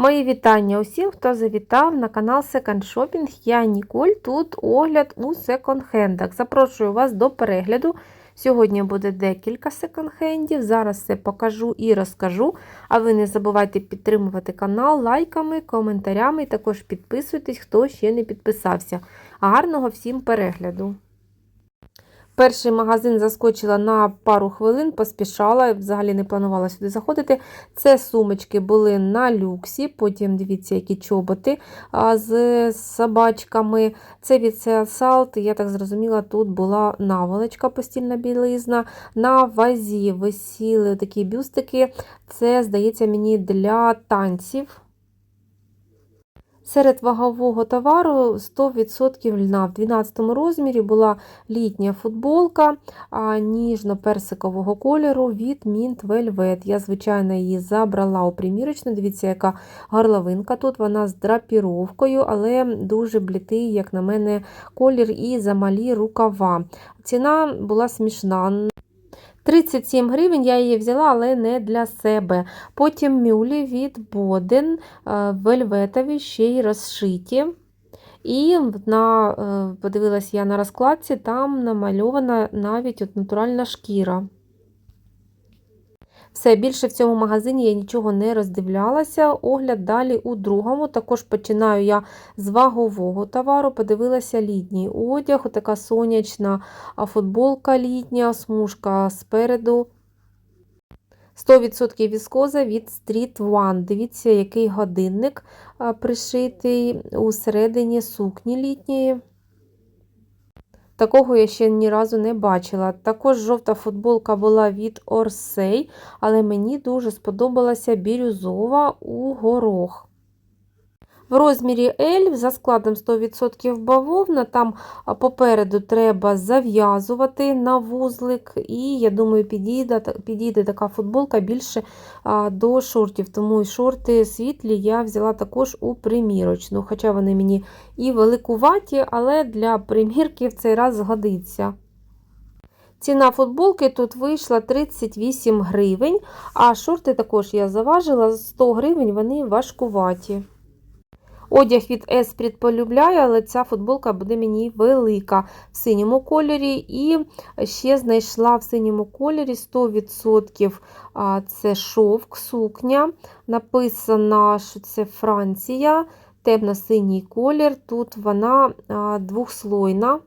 Мої вітання усім, хто завітав на канал Second Shopping. Я Ніколь. Тут огляд у секонд-хендах. Запрошую вас до перегляду. Сьогодні буде декілька секонд-хендів. Зараз все покажу і розкажу. А ви не забувайте підтримувати канал лайками, коментарями і також підписуйтесь, хто ще не підписався. Гарного всім перегляду! Перший магазин заскочила на пару хвилин, поспішала, взагалі не планувала сюди заходити. Це сумочки були на люксі, потім дивіться, які чоботи з собачками. Це від Сеасалт, я так зрозуміла, тут була наволочка, постільна білизна. На вазі висіли такі бюстики. Це, здається, мені для танців. Серед вагового товару 100% льна. В 12 розмірі була літня футболка ніжно-персикового кольору від Mint Velvet. Я, звичайно, її забрала у примірочну. Дивіться, яка горловинка тут, вона з драпіровкою, але дуже блітий, як на мене, колір і замалі рукава. Ціна була смішна. 37 гривень я її взяла, але не для себе. Потім мюлі від Боден вельветові ще й розшиті. І на, е, подивилась я на розкладці, там намальована навіть от натуральна шкіра. Все, більше в цьому магазині я нічого не роздивлялася. Огляд далі у другому. Також починаю я з вагового товару, подивилася літній одяг, така сонячна футболка літня, смужка спереду. 100% віскоза від Street One. Дивіться, який годинник пришитий у середині сукні літньої. Такого я ще ні разу не бачила. Також жовта футболка була від Орсей, але мені дуже сподобалася бірюзова у горох. В розмірі L за складом 100% бавовна, там попереду треба зав'язувати на вузлик, і, я думаю, підійде підійде така футболка більше до шортів. Тому і шорти світлі я взяла також у примірочну. Хоча вони мені і великуваті, але для примірки в цей раз згодиться. Ціна футболки тут вийшла 38 гривень, а шорти також я заважила 100 гривень, вони важкуваті. Одяг від Esprit полюбляю, але ця футболка буде мені велика в синьому кольорі. І ще знайшла в синьому кольорі 100% це шовк, сукня. Написано, що це Франція, темно-синій колір. Тут вона двохслойна.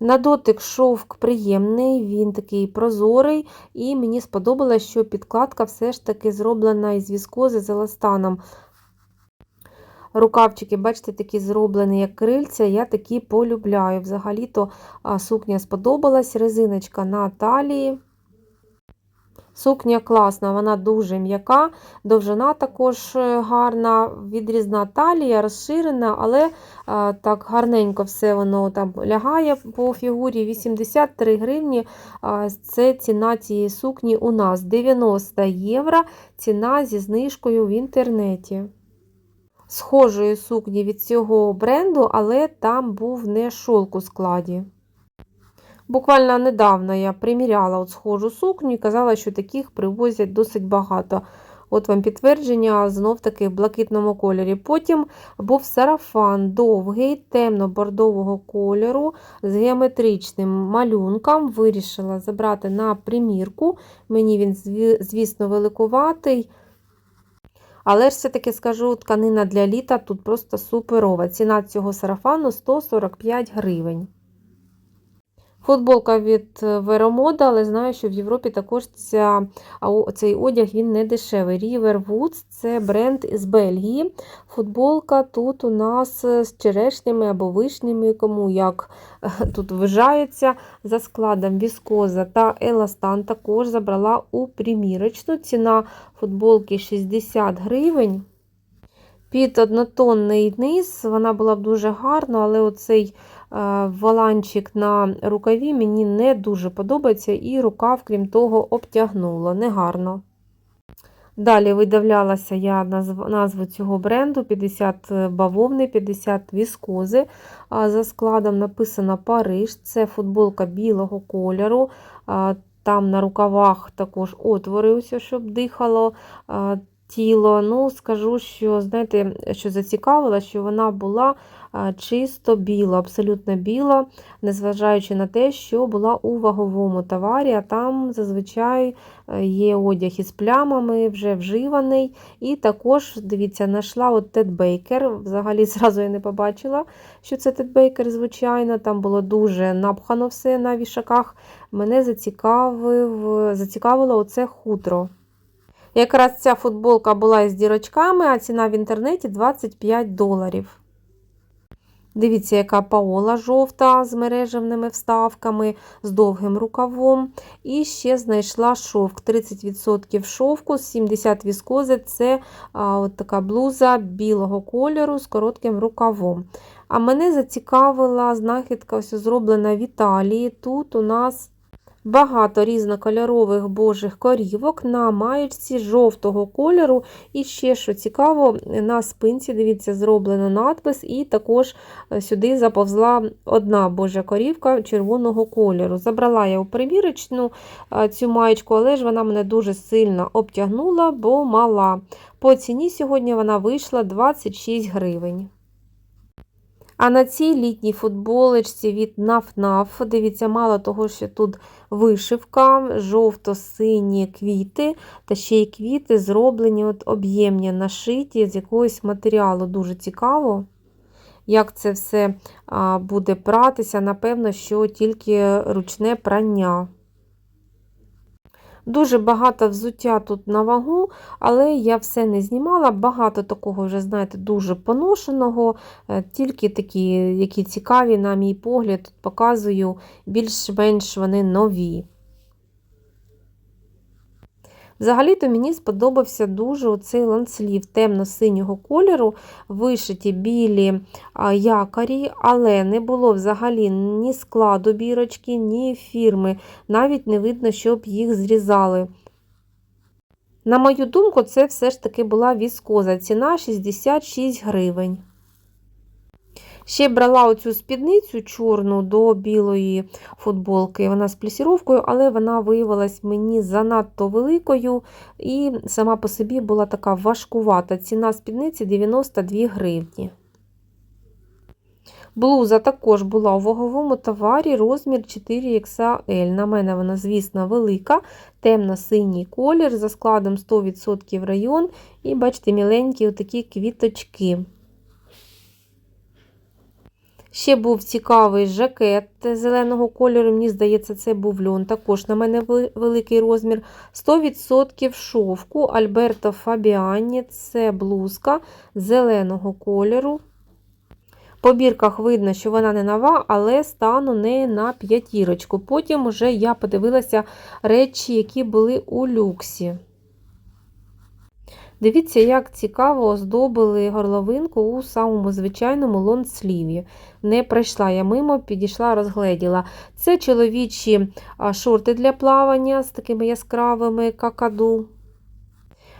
На дотик шовк приємний, він такий прозорий, і мені сподобалось, що підкладка все ж таки зроблена із віскози з еластаном. Рукавчики, бачите, такі зроблені, як крильця, я такі полюбляю. Взагалі-то сукня сподобалась, резиночка на талії. Сукня класна, вона дуже м'яка, довжина також е, гарна, відрізна талія, розширена, але а, так гарненько все воно там лягає по фігурі 83 гривні. Це ціна цієї сукні у нас 90 євро, ціна зі знижкою в інтернеті схожої сукні від цього бренду, але там був не шолк у складі. Буквально недавно я приміряла от схожу сукню і казала, що таких привозять досить багато. От вам підтвердження, знов-таки в блакитному кольорі. Потім був сарафан довгий, темно-бордового кольору з геометричним малюнком. Вирішила забрати на примірку. Мені він, звісно, великуватий. Але ж все-таки скажу, тканина для літа тут просто суперова. Ціна цього сарафану 145 гривень. Футболка від Веромода, але знаю, що в Європі також ця, цей одяг він не дешевий. River Woods це бренд з Бельгії. Футболка тут у нас з черешнями або вишнями, кому як тут вважається. За складом віскоза та еластан також забрала у примірочну. Ціна футболки 60 гривень. Під однотонний низ вона була б дуже гарна, але оцей Е, воланчик на рукаві мені не дуже подобається, і рукав, крім того, обтягнула. Негарно. Далі видавлялася я назву цього бренду: 50 бавовни, 50 віскози. За складом написано Париж. Це футболка білого кольору. Там на рукавах також отвори, щоб дихало. Тіло. Ну, скажу, що, знаєте, що зацікавила, що вона була чисто біла, абсолютно біла, незважаючи на те, що була у ваговому товарі, а там зазвичай е, є одяг із плямами, вже вживаний. І також, дивіться, знайшла от Тед Бейкер. Взагалі, зразу я не побачила, що це Тед Бейкер, звичайно. Там було дуже напхано все на вішаках. Мене зацікавив, зацікавило оце хутро. Якраз ця футболка була із дірочками, а ціна в інтернеті 25 доларів. Дивіться, яка паола жовта з мережевними вставками, з довгим рукавом. І ще знайшла шовк. 30% шовку, 70% віскози це а, от така блуза білого кольору з коротким рукавом. А мене зацікавила знахідка, ось зроблена в Італії. Тут у нас Багато різнокольорових божих корівок на маєчці жовтого кольору. І ще, що цікаво, на спинці, дивіться, зроблено надпис, і також е, сюди заповзла одна божа корівка червоного кольору. Забрала я у примірочну е, цю маєчку, але ж вона мене дуже сильно обтягнула, бо мала. По ціні сьогодні вона вийшла 26 гривень. А на цій літній футболочці від наф дивіться, мало того, що тут вишивка, жовто-сині квіти, та ще й квіти зроблені от об'ємні, нашиті з якогось матеріалу. Дуже цікаво, як це все буде пратися. Напевно, що тільки ручне прання. Дуже багато взуття тут на вагу, але я все не знімала. Багато такого, вже, знаєте, дуже поношеного, е, тільки такі, які цікаві, на мій погляд, тут показую, більш-менш вони нові. Взагалі-то мені сподобався дуже оцей ланцлів темно-синього кольору, вишиті білі якорі, але не було взагалі ні складу бірочки, ні фірми. Навіть не видно, щоб їх зрізали. На мою думку, це все ж таки була віскоза. Ціна 66 гривень. Ще брала оцю спідницю чорну до білої футболки. Вона з плісіровкою, але вона виявилась мені занадто великою і сама по собі була така важкувата. Ціна спідниці 92 гривні. Блуза також була у ваговому товарі розмір 4XL. На мене вона, звісно, велика, темно-синій колір за складом 100% район. І, бачите, міленькі отакі квіточки. Ще був цікавий жакет зеленого кольору, мені здається, це був льон. Також на мене великий розмір. 100% шовку Альберто Фабіані це блузка зеленого кольору. По бірках видно, що вона не нова, але стану не на п'ятірочку. Потім вже я подивилася речі, які були у люксі. Дивіться, як цікаво оздобили горловинку у самому звичайному лонсліві. Не пройшла я мимо, підійшла, розгледіла. Це чоловічі шорти для плавання з такими яскравими какаду.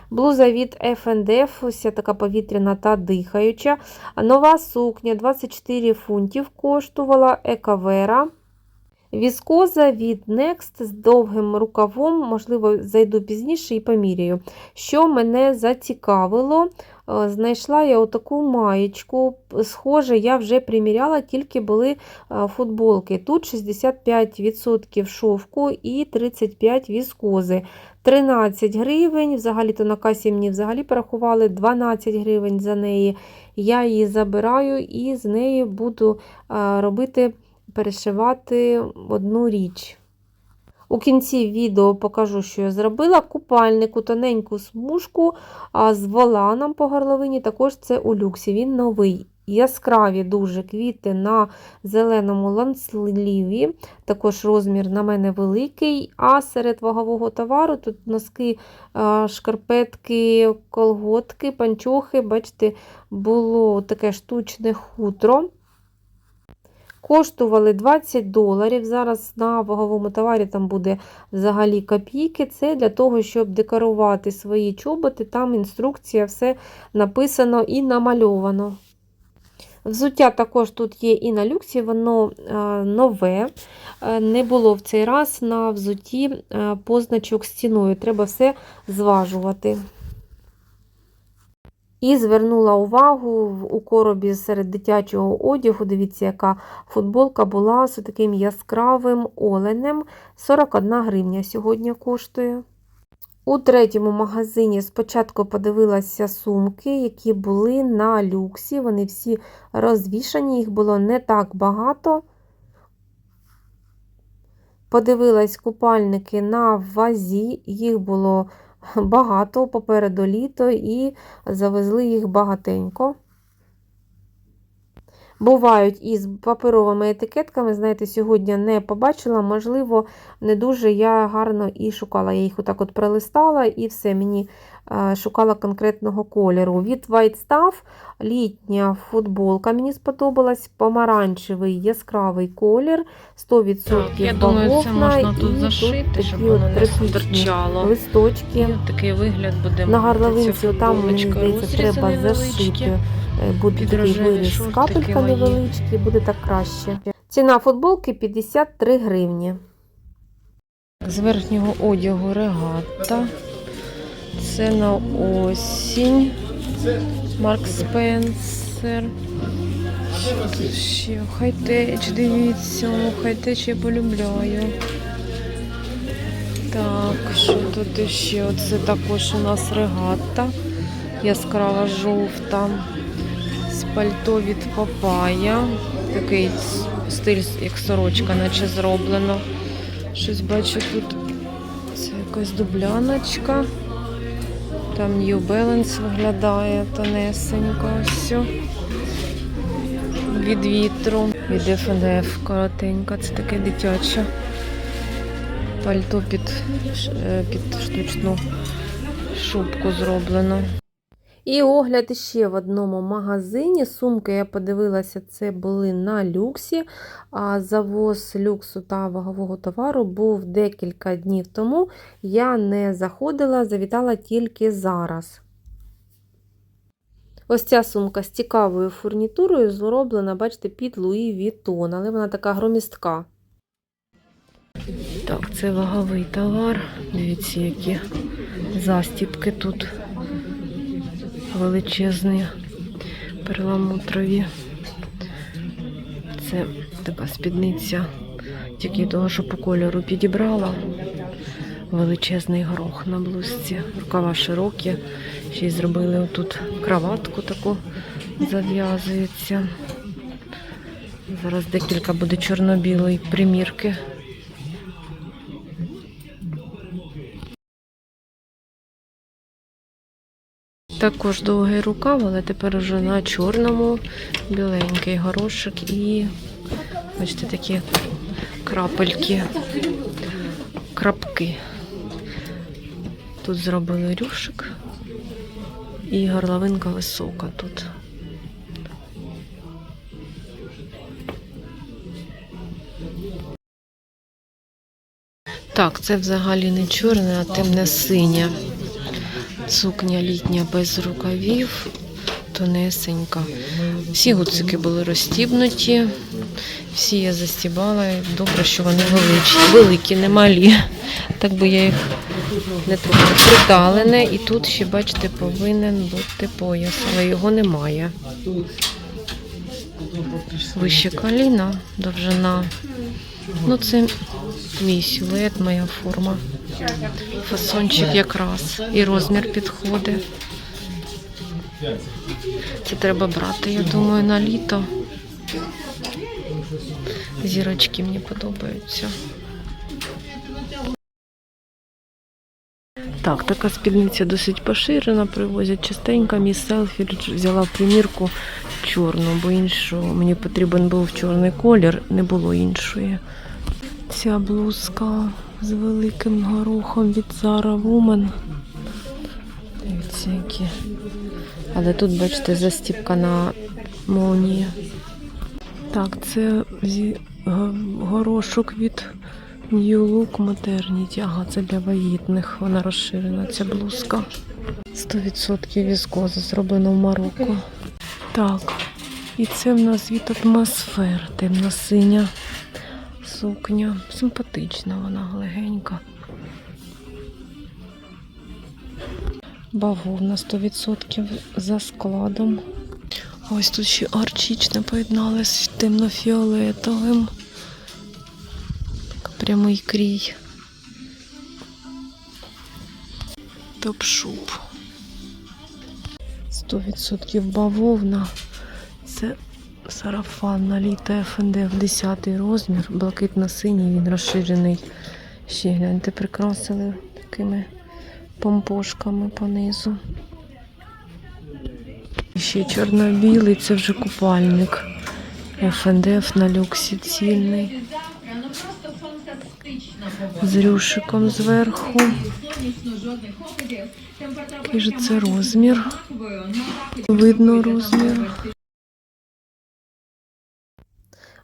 Блуза від F&F, ось така повітряна та дихаюча. Нова сукня 24 фунтів коштувала екавера. Віскоза від Next з довгим рукавом, можливо, зайду пізніше і поміряю. Що мене зацікавило, е, знайшла я отаку маєчку. Схоже, я вже приміряла, тільки були е, футболки. Тут 65% шовку і 35 віскози. 13 гривень, взагалі-то на касі мені взагалі порахували 12 гривень за неї. Я її забираю і з нею буду е, робити перешивати одну річ. У кінці відео покажу, що я зробила купальнику тоненьку смужку з воланом по горловині, також це у люксі. Він новий. Яскраві дуже квіти на зеленому ланцліві, також розмір на мене великий. А серед вагового товару тут носки, шкарпетки, колготки, панчохи, бачите, було таке штучне хутро. Коштували 20 доларів. Зараз на ваговому товарі там буде взагалі копійки. Це для того, щоб декорувати свої чоботи. Там інструкція, все написано і намальовано. Взуття також тут є і на люксі, воно е, нове. Е, не було в цей раз на взутті е, позначок з ціною. Треба все зважувати. І звернула увагу у коробі серед дитячого одягу. Дивіться, яка футболка була з таким яскравим оленем. 41 гривня сьогодні коштує. У третьому магазині спочатку подивилася сумки, які були на люксі. Вони всі розвішані, їх було не так багато. Подивилась купальники на вазі, їх було багато попереду літо і завезли їх багатенько. Бувають із паперовими етикетками, знаєте, сьогодні не побачила, можливо, не дуже я гарно і шукала. Я їх отак от пролистала і все, мені е, шукала конкретного кольору. Від White Stuff літня футболка мені сподобалась, помаранчевий яскравий колір, 100% Так, я думаю, це можна і зашити, щоб воно не тряпічні листочки. І такий вигляд буде На горловинці там, мені здається, треба зашити. Буде такий виріз, шортики капелька мої. невеличкі, буде так краще. Ціна футболки 53 гривні. З верхнього одягу регата. Це на осінь. Марк Спенсер. Ще? Хайтеч, дивіться, хайтеч я полюбляю. Так, що тут ще? Оце також у нас регата. Яскрава жовта. З пальто від Папая. Такий стиль, як сорочка, наче зроблено. Щось бачу тут. Це якась дубляночка. Там New Balance виглядає тонесенько. Ось. Від вітру. Від F&F коротенька. Це таке дитяче. Пальто під, е, під штучну шубку зроблено. І огляд ще в одному магазині. Сумки, я подивилася, це були на люксі. А завоз люксу та вагового товару був декілька днів тому. Я не заходила, завітала тільки зараз. Ось ця сумка з цікавою фурнітурою зроблена, бачите, під Луї Вітон, але вона така громістка. Так, це ваговий товар. Дивіться, які застіпки тут величезні, перламутрові. Це така спідниця, тільки того, що по кольору підібрала. Величезний горох на блузці, рукава широкі. Ще й зробили отут краватку таку зав'язується. Зараз декілька буде чорно-білої примірки. Також довгий рукав, але тепер уже на чорному, біленький горошок і бачите, такі крапельки, крапки. Тут зробили рюшик і горловинка висока тут. Так, це взагалі не чорне, а темне синє. Сукня літня без рукавів, тонесенька. Всі гуцики були розстібнуті, всі я застібала. Добре, що вони величі, великі, не малі. Так би я їх не трохи Приталене, і тут ще, бачите, повинен бути пояс, але його немає. Вище коліна, довжина. Ну, це мій силует, моя форма. Фасончик якраз. І розмір підходить. Це треба брати, я думаю, на літо. Зірочки мені подобаються. Так, така спідниця досить поширена, привозять частенько. Мій селфі взяла примірку чорну, бо іншого мені потрібен був чорний колір, не було іншої. Ця блузка з великим горохом від Zara Woman. Дивіться, які. Але тут, бачите, застіпка на молнії. Так, це горошок від New Look Maternity. Ага, це для вагітних. Вона розширена, ця блузка. 100% віскоза, зроблена в Марокко. Так, і це в нас від атмосфер, темно-синя сукня. Симпатична вона, легенька. Бавовна 100% за складом. Ось тут ще арчичне поєднали з темно-фіолетовим. Прямий крій. Топ-шуб. 100% бавовна. Це сарафан літа ФНД в 10 розмір. Блакитно-синій, він розширений. Ще гляньте, прикрасили такими помпошками понизу. Ще чорно-білий, це вже купальник. ФНДФ на люксі цільний. З рюшиком зверху. Який же це розмір? Видно розмір.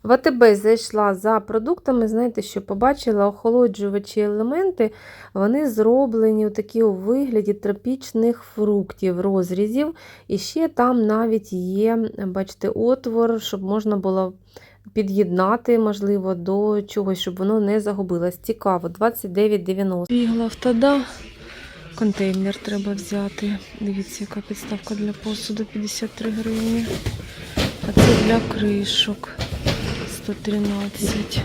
В АТБ зайшла за продуктами, знаєте, що побачила охолоджувачі елементи, вони зроблені такі у вигляді тропічних фруктів, розрізів. І ще там навіть є, бачите, отвор, щоб можна було під'єднати, можливо, до чогось, щоб воно не загубилось. Цікаво, 29,90. Бігла автода. Контейнер треба взяти. Дивіться, яка підставка для посуду 53 гривні. А це для кришок 113.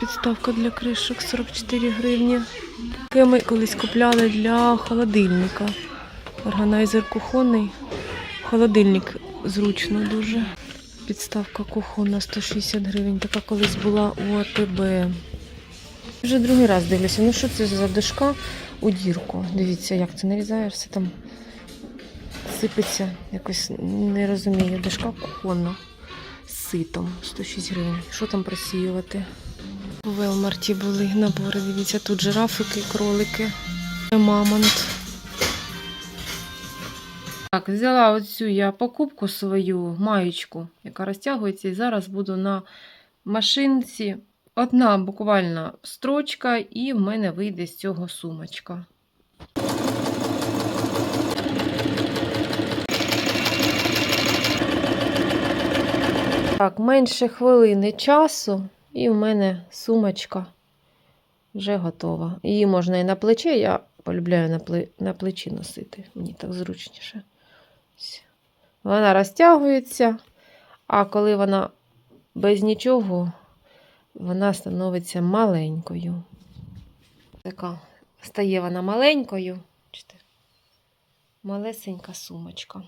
Підставка для кришок 44 гривні. Таке ми колись купляли для холодильника. Органайзер кухонний. Холодильник зручно дуже. Підставка кухонна 160 гривень. Така колись була у АТБ. Вже другий раз дивлюся. Ну що це за дошка у дірку? Дивіться, як це нарізаєш, все там сипеться. Якось не розумію. Дошка кухонна ситом 106 гривень. Що там просіювати? У Велмарті були набори. Дивіться, тут жирафики, кролики, мамонт. Так, взяла оцю я покупку свою маєчку, яка розтягується, і зараз буду на машинці. Одна буквально строчка, і в мене вийде з цього сумочка. Так, менше хвилини часу, і в мене сумочка вже готова. Її можна і на плече, я полюбляю на, пле... на плечі носити. Мені так зручніше. Вона розтягується, а коли вона без нічого, вона становиться маленькою. Така стає вона маленькою. Малесенька сумочка.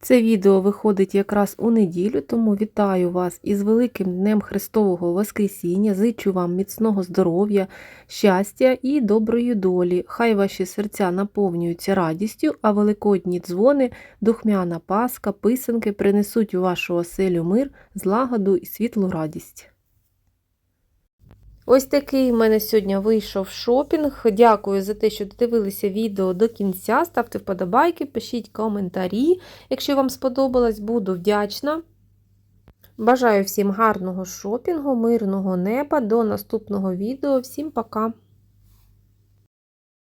Це відео виходить якраз у неділю, тому вітаю вас із великим Днем Христового Воскресіння. Зичу вам міцного здоров'я, щастя і доброї долі. Хай ваші серця наповнюються радістю, а великодні дзвони, духмяна паска, писанки принесуть у вашу оселю мир, злагоду і світлу радість. Ось такий в мене сьогодні вийшов шопінг. Дякую за те, що додивилися відео до кінця. Ставте вподобайки, пишіть коментарі. Якщо вам сподобалось, буду вдячна. Бажаю всім гарного шопінгу, мирного неба. До наступного відео. Всім пока!